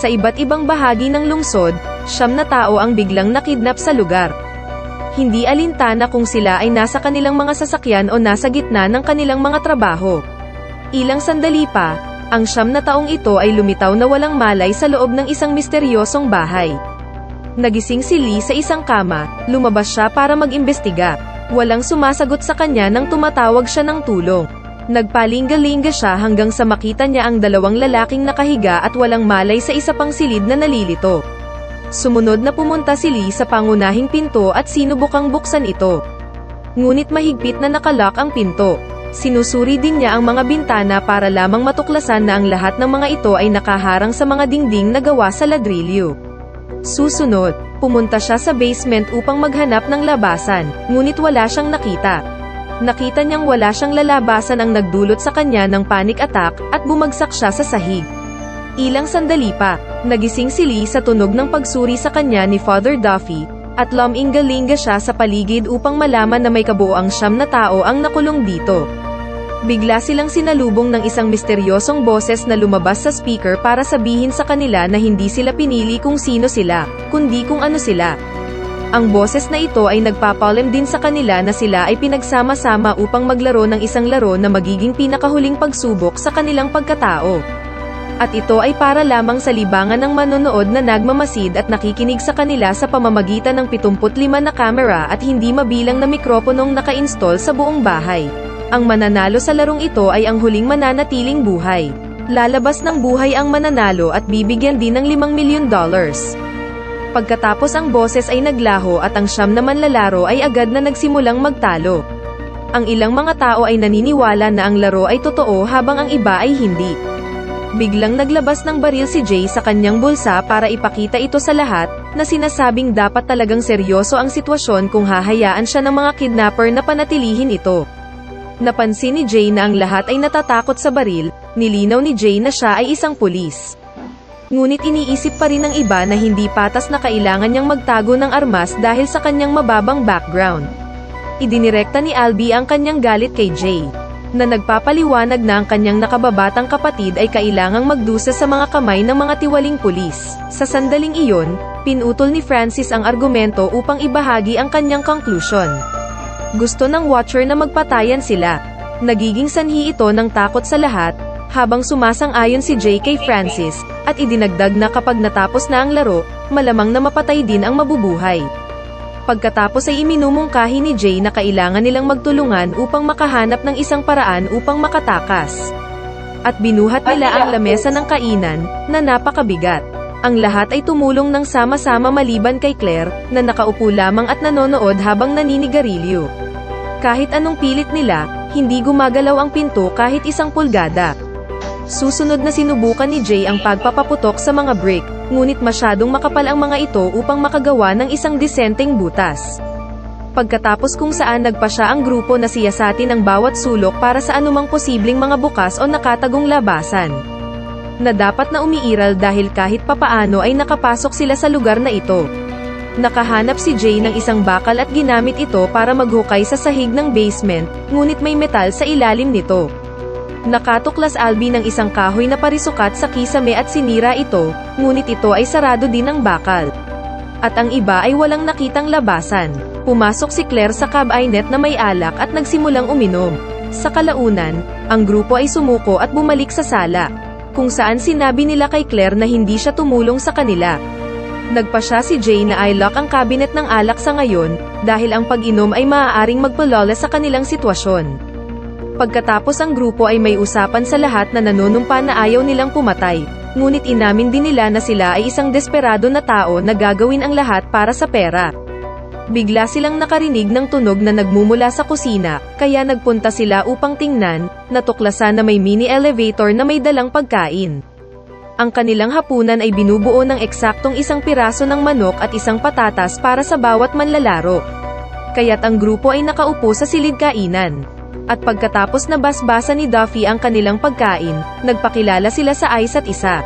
Sa iba't ibang bahagi ng lungsod, siyam na tao ang biglang nakidnap sa lugar. Hindi alintana kung sila ay nasa kanilang mga sasakyan o nasa gitna ng kanilang mga trabaho. Ilang sandali pa, ang siyam na taong ito ay lumitaw na walang malay sa loob ng isang misteryosong bahay. Nagising si Lee sa isang kama, lumabas siya para mag-imbestiga. Walang sumasagot sa kanya nang tumatawag siya ng tulong. Nagpalinga-linga siya hanggang sa makita niya ang dalawang lalaking nakahiga at walang malay sa isa pang silid na nalilito. Sumunod na pumunta si Lee sa pangunahing pinto at sinubukang buksan ito. Ngunit mahigpit na nakalock ang pinto. Sinusuri din niya ang mga bintana para lamang matuklasan na ang lahat ng mga ito ay nakaharang sa mga dingding na gawa sa ladrilyo. Susunod, pumunta siya sa basement upang maghanap ng labasan, ngunit wala siyang nakita. Nakita niyang wala siyang lalabasan ang nagdulot sa kanya ng panic attack at bumagsak siya sa sahig. Ilang sandali pa, nagising si Lee sa tunog ng pagsuri sa kanya ni Father Duffy, at luminga-linga siya sa paligid upang malaman na may kabuoang siyam na tao ang nakulong dito. Bigla silang sinalubong ng isang misteryosong boses na lumabas sa speaker para sabihin sa kanila na hindi sila pinili kung sino sila, kundi kung ano sila. Ang boses na ito ay nagpapalam din sa kanila na sila ay pinagsama-sama upang maglaro ng isang laro na magiging pinakahuling pagsubok sa kanilang pagkatao. At ito ay para lamang sa libangan ng manonood na nagmamasid at nakikinig sa kanila sa pamamagitan ng 75 na kamera at hindi mabilang na mikroponong naka-install sa buong bahay. Ang mananalo sa larong ito ay ang huling mananatiling buhay. Lalabas ng buhay ang mananalo at bibigyan din ng 5 milyon dollars. Pagkatapos ang boses ay naglaho at ang siyam na manlalaro ay agad na nagsimulang magtalo. Ang ilang mga tao ay naniniwala na ang laro ay totoo habang ang iba ay hindi. Biglang naglabas ng baril si Jay sa kanyang bulsa para ipakita ito sa lahat, na sinasabing dapat talagang seryoso ang sitwasyon kung hahayaan siya ng mga kidnapper na panatilihin ito. Napansin ni Jay na ang lahat ay natatakot sa baril, nilinaw ni Jay na siya ay isang pulis. Ngunit iniisip pa rin ng iba na hindi patas na kailangan niyang magtago ng armas dahil sa kanyang mababang background. Idinirekta ni Albi ang kanyang galit kay Jay, na nagpapaliwanag na ang kanyang nakababatang kapatid ay kailangang magdusa sa mga kamay ng mga tiwaling pulis. Sa sandaling iyon, pinutol ni Francis ang argumento upang ibahagi ang kanyang conclusion. Gusto ng watcher na magpatayan sila. Nagiging sanhi ito ng takot sa lahat, habang sumasang-ayon si kay Francis, at idinagdag na kapag natapos na ang laro, malamang na mapatay din ang mabubuhay. Pagkatapos ay iminumungkahi ni Jay na kailangan nilang magtulungan upang makahanap ng isang paraan upang makatakas. At binuhat nila ang lamesa ng kainan, na napakabigat. Ang lahat ay tumulong ng sama-sama maliban kay Claire, na nakaupo lamang at nanonood habang naninigarilyo. Kahit anong pilit nila, hindi gumagalaw ang pinto kahit isang pulgada. Susunod na sinubukan ni Jay ang pagpapaputok sa mga brick, ngunit masyadong makapal ang mga ito upang makagawa ng isang disenteng butas. Pagkatapos kung saan nagpa siya ang grupo na siyasatin ang bawat sulok para sa anumang posibleng mga bukas o nakatagong labasan. Na dapat na umiiral dahil kahit papaano ay nakapasok sila sa lugar na ito. Nakahanap si Jay ng isang bakal at ginamit ito para maghukay sa sahig ng basement, ngunit may metal sa ilalim nito. Nakatuklas Albi ng isang kahoy na parisukat sa kisame at sinira ito, ngunit ito ay sarado din ng bakal. At ang iba ay walang nakitang labasan. Pumasok si Claire sa cabinet na may alak at nagsimulang uminom. Sa kalaunan, ang grupo ay sumuko at bumalik sa sala, kung saan sinabi nila kay Claire na hindi siya tumulong sa kanila. Nagpa siya si Jay na i-lock ang cabinet ng alak sa ngayon, dahil ang pag-inom ay maaaring magpalola sa kanilang sitwasyon. Pagkatapos ang grupo ay may usapan sa lahat na nanunumpa na ayaw nilang pumatay, ngunit inamin din nila na sila ay isang desperado na tao na gagawin ang lahat para sa pera. Bigla silang nakarinig ng tunog na nagmumula sa kusina, kaya nagpunta sila upang tingnan, natuklasan na may mini elevator na may dalang pagkain. Ang kanilang hapunan ay binubuo ng eksaktong isang piraso ng manok at isang patatas para sa bawat manlalaro. Kaya't ang grupo ay nakaupo sa silid kainan. At pagkatapos na basbasa ni Duffy ang kanilang pagkain, nagpakilala sila sa isa't isa.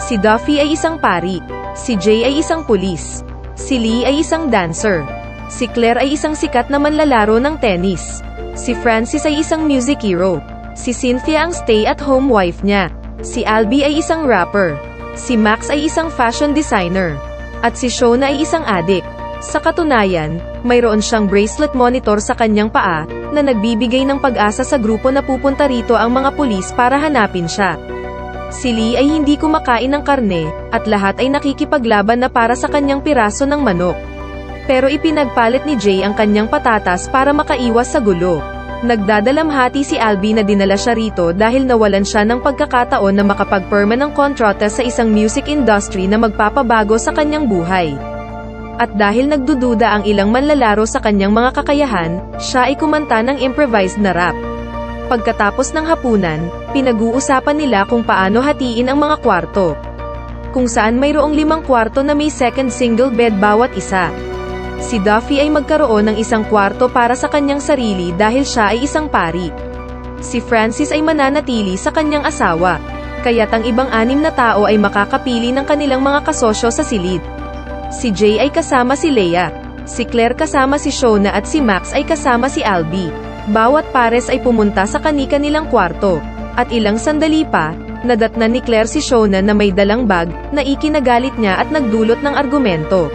Si Duffy ay isang pari. Si Jay ay isang pulis. Si Lee ay isang dancer. Si Claire ay isang sikat na manlalaro ng tennis. Si Francis ay isang music hero. Si Cynthia ang stay-at-home wife niya. Si Albi ay isang rapper. Si Max ay isang fashion designer. At si Shona ay isang adik. Sa katunayan, mayroon siyang bracelet monitor sa kanyang paa, na nagbibigay ng pag-asa sa grupo na pupunta rito ang mga pulis para hanapin siya. Si Lee ay hindi kumakain ng karne, at lahat ay nakikipaglaban na para sa kanyang piraso ng manok. Pero ipinagpalit ni Jay ang kanyang patatas para makaiwas sa gulo. Nagdadalamhati si Albi na dinala siya rito dahil nawalan siya ng pagkakataon na makapagperma ng kontrata sa isang music industry na magpapabago sa kanyang buhay. At dahil nagdududa ang ilang manlalaro sa kanyang mga kakayahan, siya ay kumanta ng improvised na rap. Pagkatapos ng hapunan, pinag-uusapan nila kung paano hatiin ang mga kwarto. Kung saan mayroong limang kwarto na may second single bed bawat isa. Si Duffy ay magkaroon ng isang kwarto para sa kanyang sarili dahil siya ay isang pari. Si Francis ay mananatili sa kanyang asawa. Kaya't ang ibang anim na tao ay makakapili ng kanilang mga kasosyo sa silid. Si Jay ay kasama si Leia. Si Claire kasama si Shona at si Max ay kasama si Albi. Bawat pares ay pumunta sa kanika nilang kwarto. At ilang sandali pa, nadatna ni Claire si Shona na may dalang bag, na ikinagalit niya at nagdulot ng argumento.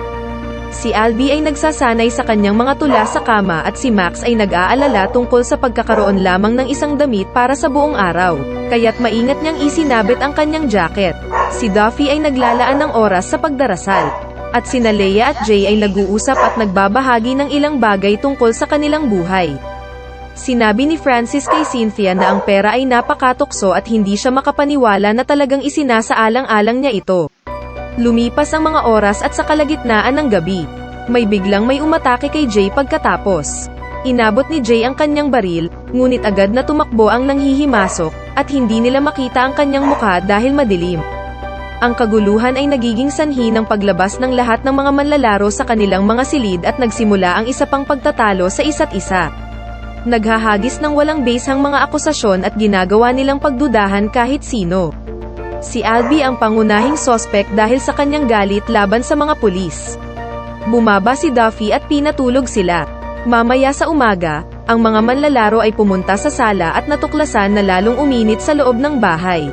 Si Albi ay nagsasanay sa kanyang mga tula sa kama at si Max ay nag-aalala tungkol sa pagkakaroon lamang ng isang damit para sa buong araw. Kaya't maingat niyang isinabit ang kanyang jacket. Si Duffy ay naglalaan ng oras sa pagdarasal. At sina Leia at Jay ay nag-uusap at nagbabahagi ng ilang bagay tungkol sa kanilang buhay. Sinabi ni Francis kay Cynthia na ang pera ay napakatukso at hindi siya makapaniwala na talagang isinasaalang-alang niya ito. Lumipas ang mga oras at sa kalagitnaan ng gabi, may biglang may umatake kay Jay pagkatapos. Inabot ni Jay ang kanyang baril, ngunit agad na tumakbo ang nanghihimasok, at hindi nila makita ang kanyang mukha dahil madilim. Ang kaguluhan ay nagiging sanhi ng paglabas ng lahat ng mga manlalaro sa kanilang mga silid at nagsimula ang isa pang pagtatalo sa isa't isa. Naghahagis ng walang basehang mga akusasyon at ginagawa nilang pagdudahan kahit sino. Si Albi ang pangunahing sospek dahil sa kanyang galit laban sa mga pulis. Bumaba si Duffy at pinatulog sila. Mamaya sa umaga, ang mga manlalaro ay pumunta sa sala at natuklasan na lalong uminit sa loob ng bahay.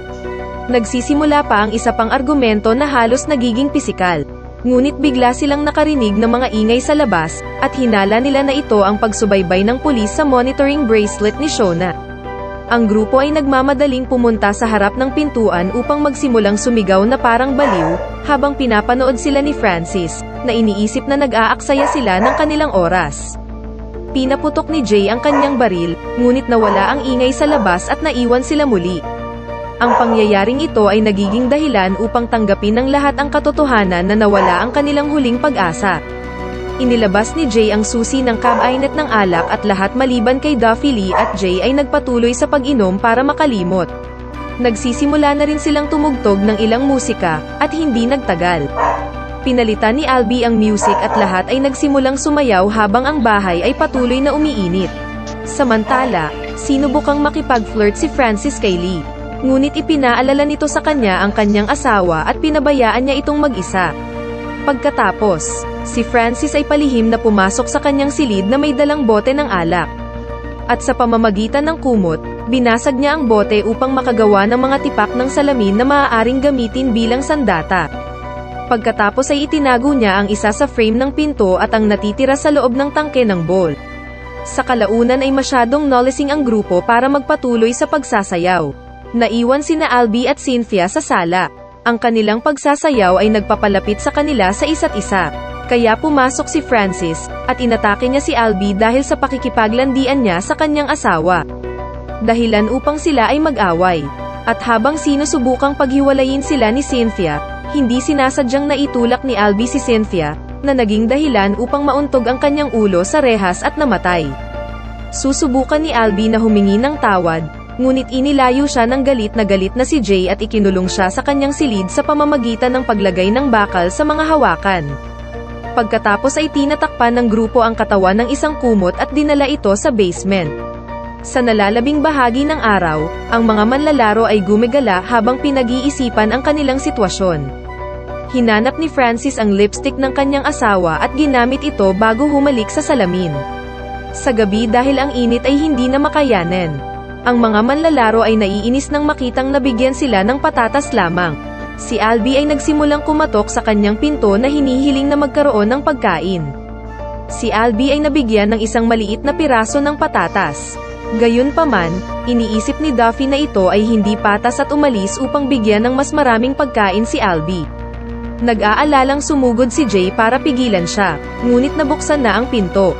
Nagsisimula pa ang isa pang argumento na halos nagiging pisikal. Ngunit bigla silang nakarinig ng mga ingay sa labas, at hinala nila na ito ang pagsubaybay ng pulis sa monitoring bracelet ni Shona. Ang grupo ay nagmamadaling pumunta sa harap ng pintuan upang magsimulang sumigaw na parang baliw, habang pinapanood sila ni Francis, na iniisip na nag-aaksaya sila ng kanilang oras. Pinaputok ni Jay ang kanyang baril, ngunit nawala ang ingay sa labas at naiwan sila muli. Ang pangyayaring ito ay nagiging dahilan upang tanggapin ng lahat ang katotohanan na nawala ang kanilang huling pag-asa. Inilabas ni Jay ang susi ng kabainet ng alak at lahat maliban kay Duffy Lee at Jay ay nagpatuloy sa pag-inom para makalimot. Nagsisimula na rin silang tumugtog ng ilang musika, at hindi nagtagal. Pinalitan ni Albi ang music at lahat ay nagsimulang sumayaw habang ang bahay ay patuloy na umiinit. Samantala, sinubukang makipag-flirt si Francis kay Lee. Ngunit ipinaalala nito sa kanya ang kanyang asawa at pinabayaan niya itong mag-isa. Pagkatapos, si Francis ay palihim na pumasok sa kanyang silid na may dalang bote ng alak. At sa pamamagitan ng kumot, binasag niya ang bote upang makagawa ng mga tipak ng salamin na maaaring gamitin bilang sandata. Pagkatapos ay itinago niya ang isa sa frame ng pinto at ang natitira sa loob ng tangke ng bowl. Sa kalaunan ay masyadong nolising ang grupo para magpatuloy sa pagsasayaw. Naiwan sina Albi at Cynthia sa sala. Ang kanilang pagsasayaw ay nagpapalapit sa kanila sa isa't isa. Kaya pumasok si Francis, at inatake niya si Albi dahil sa pakikipaglandian niya sa kanyang asawa. Dahilan upang sila ay mag-away. At habang sinusubukang paghiwalayin sila ni Cynthia, hindi sinasadyang naitulak ni Albi si Cynthia, na naging dahilan upang mauntog ang kanyang ulo sa rehas at namatay. Susubukan ni Albi na humingi ng tawad, ngunit inilayo siya ng galit na galit na si Jay at ikinulong siya sa kanyang silid sa pamamagitan ng paglagay ng bakal sa mga hawakan. Pagkatapos ay tinatakpan ng grupo ang katawan ng isang kumot at dinala ito sa basement. Sa nalalabing bahagi ng araw, ang mga manlalaro ay gumigala habang pinag-iisipan ang kanilang sitwasyon. Hinanap ni Francis ang lipstick ng kanyang asawa at ginamit ito bago humalik sa salamin. Sa gabi dahil ang init ay hindi na makayanan. Ang mga manlalaro ay naiinis nang makitang nabigyan sila ng patatas lamang. Si Albi ay nagsimulang kumatok sa kanyang pinto na hinihiling na magkaroon ng pagkain. Si Albi ay nabigyan ng isang maliit na piraso ng patatas. Gayunpaman, iniisip ni Duffy na ito ay hindi patas at umalis upang bigyan ng mas maraming pagkain si Albi. Nag-aalalang sumugod si Jay para pigilan siya, ngunit nabuksan na ang pinto.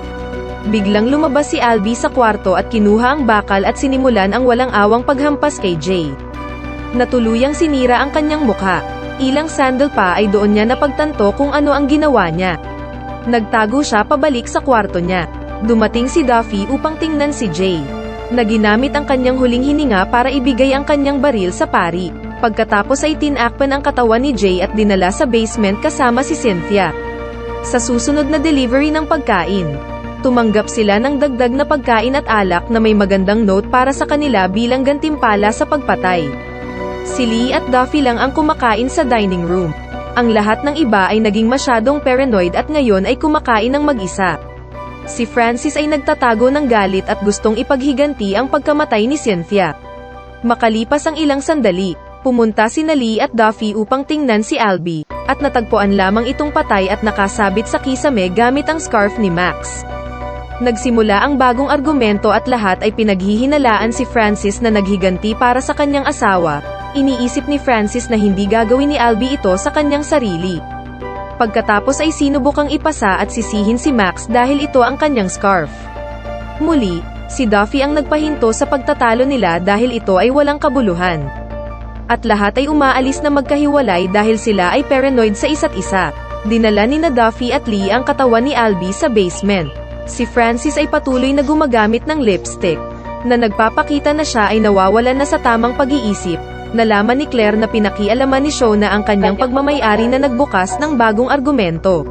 Biglang lumabas si Albi sa kwarto at kinuha ang bakal at sinimulan ang walang awang paghampas kay Jay. Natuluyang sinira ang kanyang mukha. Ilang sandal pa ay doon niya napagtanto kung ano ang ginawa niya. Nagtago siya pabalik sa kwarto niya. Dumating si Duffy upang tingnan si Jay. Naginamit ang kanyang huling hininga para ibigay ang kanyang baril sa pari. Pagkatapos ay tinakpan ang katawan ni Jay at dinala sa basement kasama si Cynthia. Sa susunod na delivery ng pagkain, tumanggap sila ng dagdag na pagkain at alak na may magandang note para sa kanila bilang gantimpala sa pagpatay. Si Lee at Duffy lang ang kumakain sa dining room. Ang lahat ng iba ay naging masyadong paranoid at ngayon ay kumakain ng mag-isa. Si Francis ay nagtatago ng galit at gustong ipaghiganti ang pagkamatay ni Cynthia. Makalipas ang ilang sandali, pumunta si Lee at Duffy upang tingnan si Albie, at natagpuan lamang itong patay at nakasabit sa kisame gamit ang scarf ni Max. Nagsimula ang bagong argumento at lahat ay pinaghihinalaan si Francis na naghiganti para sa kanyang asawa, iniisip ni Francis na hindi gagawin ni Albie ito sa kanyang sarili. Pagkatapos ay sinubukang ipasa at sisihin si Max dahil ito ang kanyang scarf. Muli, si Duffy ang nagpahinto sa pagtatalo nila dahil ito ay walang kabuluhan. At lahat ay umaalis na magkahiwalay dahil sila ay paranoid sa isa't isa. Dinala ni na Duffy at Lee ang katawan ni Albie sa basement. Si Francis ay patuloy na gumagamit ng lipstick. Na nagpapakita na siya ay nawawalan na sa tamang pag-iisip, nalaman ni Claire na pinakialaman ni Shona ang kanyang pagmamayari na nagbukas ng bagong argumento.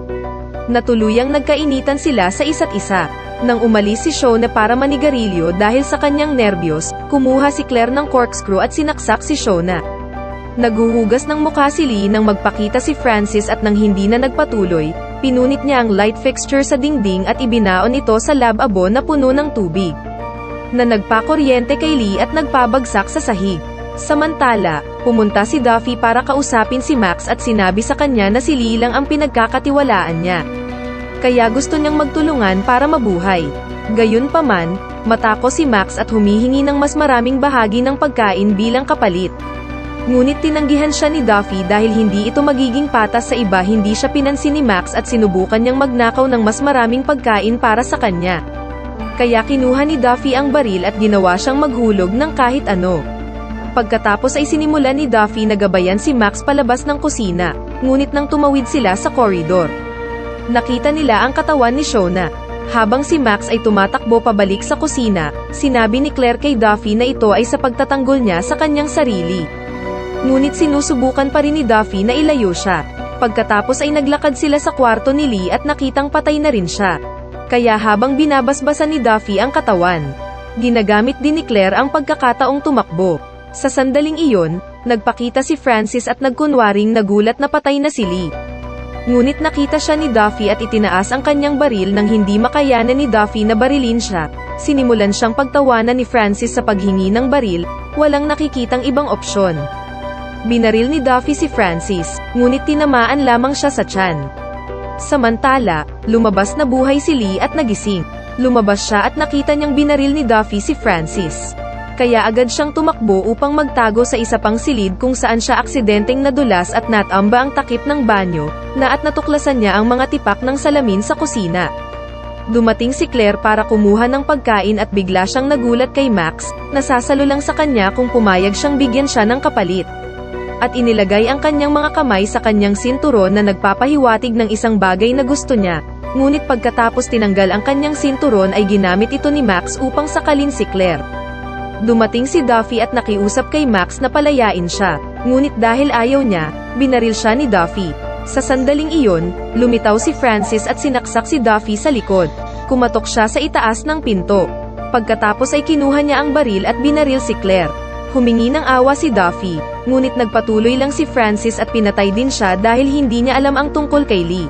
Natuluyang nagkainitan sila sa isa't isa. Nang umalis si Shona para manigarilyo dahil sa kanyang nerbiyos, kumuha si Claire ng corkscrew at sinaksak si Shona. Naguhugas ng mukha si Lee nang magpakita si Francis at nang hindi na nagpatuloy, pinunit niya ang light fixture sa dingding at ibinaon ito sa lababo na puno ng tubig. Na nagpakuryente kay Lee at nagpabagsak sa sahig. Samantala, pumunta si Duffy para kausapin si Max at sinabi sa kanya na si Lee lang ang pinagkakatiwalaan niya. Kaya gusto niyang magtulungan para mabuhay. Gayunpaman, matako si Max at humihingi ng mas maraming bahagi ng pagkain bilang kapalit. Ngunit tinanggihan siya ni Duffy dahil hindi ito magiging patas sa iba hindi siya pinansin ni Max at sinubukan niyang magnakaw ng mas maraming pagkain para sa kanya. Kaya kinuha ni Duffy ang baril at ginawa siyang maghulog ng kahit ano. Pagkatapos ay sinimulan ni Duffy na gabayan si Max palabas ng kusina, ngunit nang tumawid sila sa koridor. Nakita nila ang katawan ni Shona. Habang si Max ay tumatakbo pabalik sa kusina, sinabi ni Claire kay Duffy na ito ay sa pagtatanggol niya sa kanyang sarili. Ngunit sinusubukan pa rin ni Duffy na ilayo siya. Pagkatapos ay naglakad sila sa kwarto ni Lee at nakitang patay na rin siya. Kaya habang binabasbasan ni Duffy ang katawan, ginagamit din ni Claire ang pagkakataong tumakbo. Sa sandaling iyon, nagpakita si Francis at nagkunwaring nagulat na patay na si Lee. Ngunit nakita siya ni Duffy at itinaas ang kanyang baril nang hindi makayanan ni Duffy na barilin siya. Sinimulan siyang pagtawanan ni Francis sa paghingi ng baril, walang nakikitang ibang opsyon. Binaril ni Duffy si Francis, ngunit tinamaan lamang siya sa tiyan. Samantala, lumabas na buhay si Lee at nagising. Lumabas siya at nakita niyang binaril ni Duffy si Francis. Kaya agad siyang tumakbo upang magtago sa isa pang silid kung saan siya aksidenteng nadulas at natamba ang takip ng banyo, na at natuklasan niya ang mga tipak ng salamin sa kusina. Dumating si Claire para kumuha ng pagkain at bigla siyang nagulat kay Max, nasasalo lang sa kanya kung pumayag siyang bigyan siya ng kapalit at inilagay ang kanyang mga kamay sa kanyang sinturon na nagpapahiwatig ng isang bagay na gusto niya. Ngunit pagkatapos tinanggal ang kanyang sinturon ay ginamit ito ni Max upang sakalin si Claire. Dumating si Duffy at nakiusap kay Max na palayain siya. Ngunit dahil ayaw niya, binaril siya ni Duffy. Sa sandaling iyon, lumitaw si Francis at sinaksak si Duffy sa likod. Kumatok siya sa itaas ng pinto. Pagkatapos ay kinuha niya ang baril at binaril si Claire. Humingi ng awa si Duffy, ngunit nagpatuloy lang si Francis at pinatay din siya dahil hindi niya alam ang tungkol kay Lee.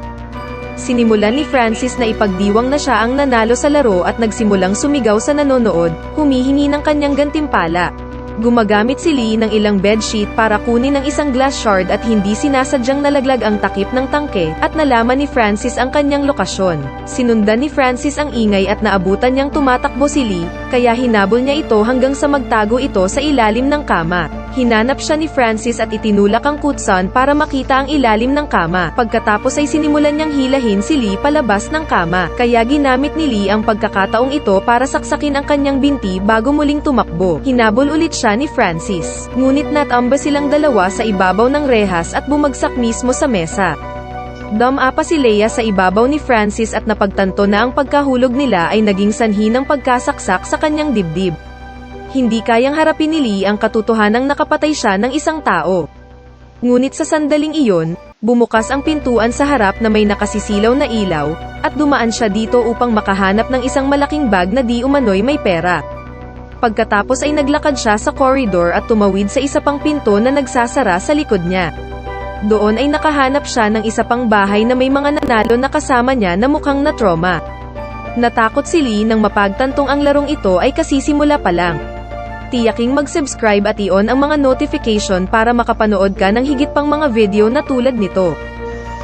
Sinimulan ni Francis na ipagdiwang na siya ang nanalo sa laro at nagsimulang sumigaw sa nanonood, humihingi ng kanyang gantimpala. Gumagamit si Lee ng ilang bedsheet para kunin ang isang glass shard at hindi sinasadyang nalaglag ang takip ng tangke, at nalaman ni Francis ang kanyang lokasyon. Sinundan ni Francis ang ingay at naabutan niyang tumatakbo si Lee, kaya hinabol niya ito hanggang sa magtago ito sa ilalim ng kama. Hinanap siya ni Francis at itinulak ang kutsan para makita ang ilalim ng kama. Pagkatapos ay sinimulan niyang hilahin si Lee palabas ng kama, kaya ginamit ni Lee ang pagkakataong ito para saksakin ang kanyang binti bago muling tumakbo. Hinabol ulit siya ni Francis. Ngunit natamba silang dalawa sa ibabaw ng rehas at bumagsak mismo sa mesa. Dama pa si Leia sa ibabaw ni Francis at napagtanto na ang pagkahulog nila ay naging sanhi ng pagkasaksak sa kanyang dibdib. Hindi kayang harapin ni Lee ang katotohanang nakapatay siya ng isang tao. Ngunit sa sandaling iyon, bumukas ang pintuan sa harap na may nakasisilaw na ilaw, at dumaan siya dito upang makahanap ng isang malaking bag na di umano'y may pera. Pagkatapos ay naglakad siya sa corridor at tumawid sa isa pang pinto na nagsasara sa likod niya. Doon ay nakahanap siya ng isa pang bahay na may mga nanalo na kasama niya na mukhang na trauma. Natakot si Lee nang mapagtantong ang larong ito ay kasisimula pa lang. Tiyaking mag-subscribe at i-on ang mga notification para makapanood ka ng higit pang mga video na tulad nito.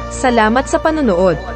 Salamat sa panonood.